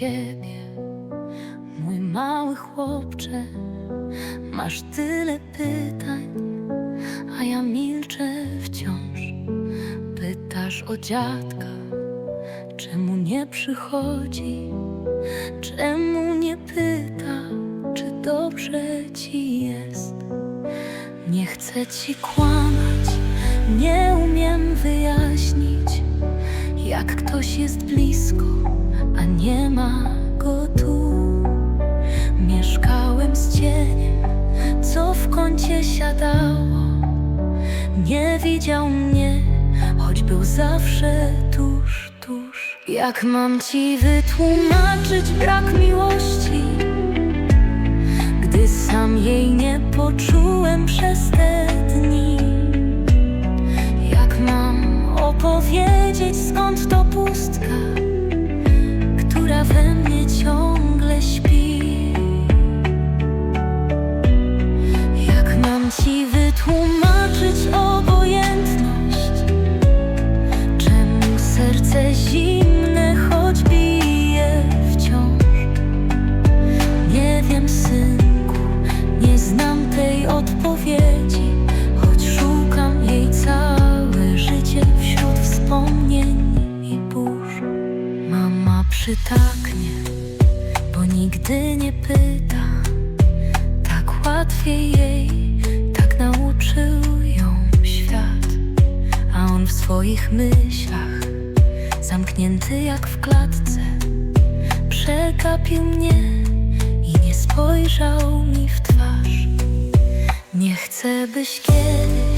ciebie, mój mały chłopcze. Masz tyle pytań, a ja milczę wciąż. Pytasz o dziadka, czemu nie przychodzi, czemu nie pyta, czy dobrze ci jest. Nie chcę ci kłamać, nie umiem wyjaśnić, jak ktoś jest blisko, nie ma go tu. Mieszkałem z cieniem, co w kącie siadało. Nie widział mnie, choć był zawsze tuż, tuż. Jak mam ci wytłumaczyć brak miłości, gdy sam jej nie poczułem przez te dni? Jak mam opowiedzieć skąd to pustka, 分别就 nigdy nie pyta. Tak łatwiej jej, tak nauczył ją świat. A on w swoich myślach, zamknięty jak w klatce, przegapił mnie i nie spojrzał mi w twarz. Nie chcę, byś kiedyś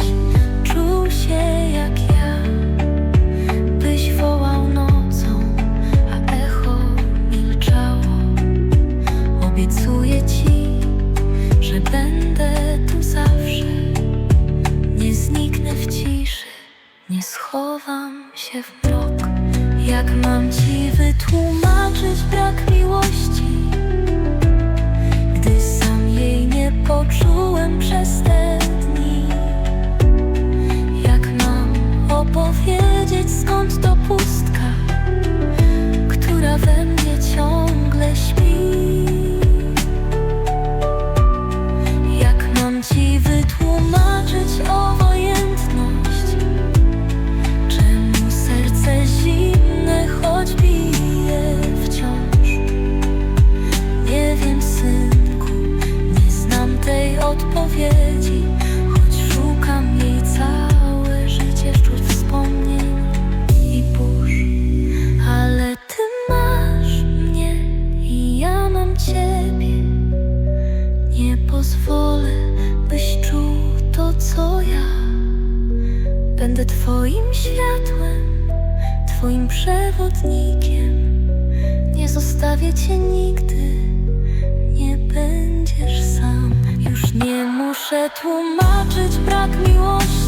schowam się w mrok. Jak mam ci wytłumaczyć brak pozwolę, byś czuł to, co ja. Będę Twoim światłem, Twoim przewodnikiem. Nie zostawię Cię nigdy, nie będziesz sam. Już nie muszę tłumaczyć brak miłości.